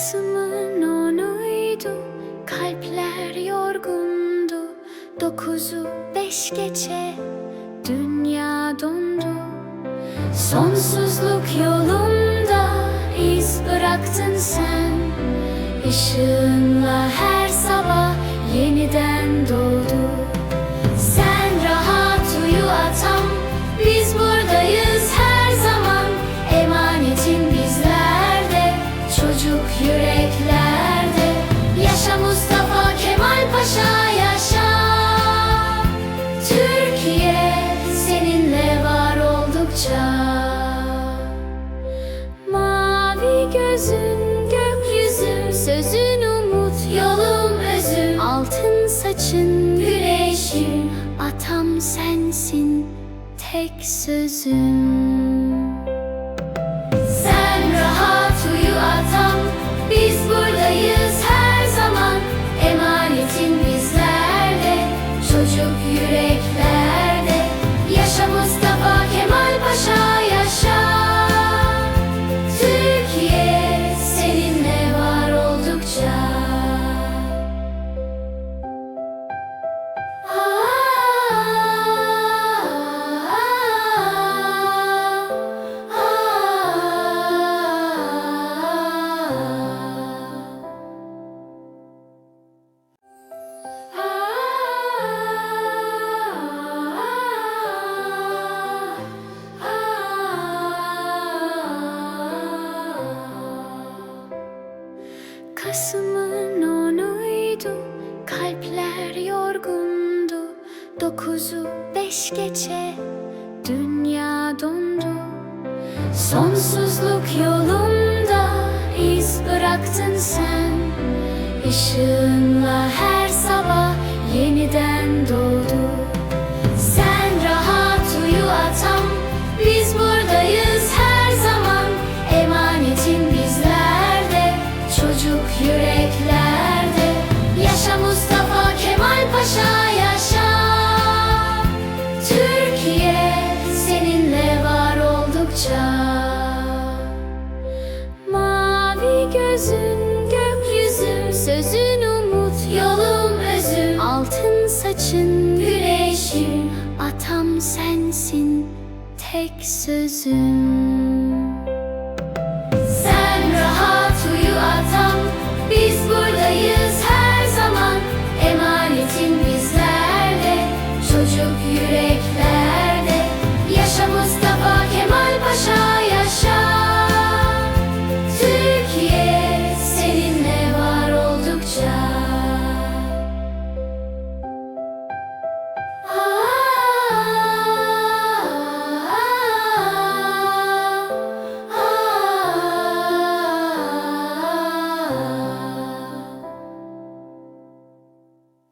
Kasım'ın onuydu Kalpler yorgundu. Dokuzu beş geçe Dünya dondu. Sonsuzluk yolunda iz bıraktın sen. Işığınla her sabah yeniden gözün gökyüzüm Sözün umut yolum özüm Altın saçın güneşim Atam sensin tek sözüm Kasım'ın onuydu Kalpler yorgundu. Dokuzu beş geçe Dünya dondu. Sonsuzluk yolunda iz bıraktın sen. Işığınla her sabah yeniden doğdu gözün gökyüzüm Sözün umut yolum özüm. Altın saçın güneşim Atam sensin tek sözüm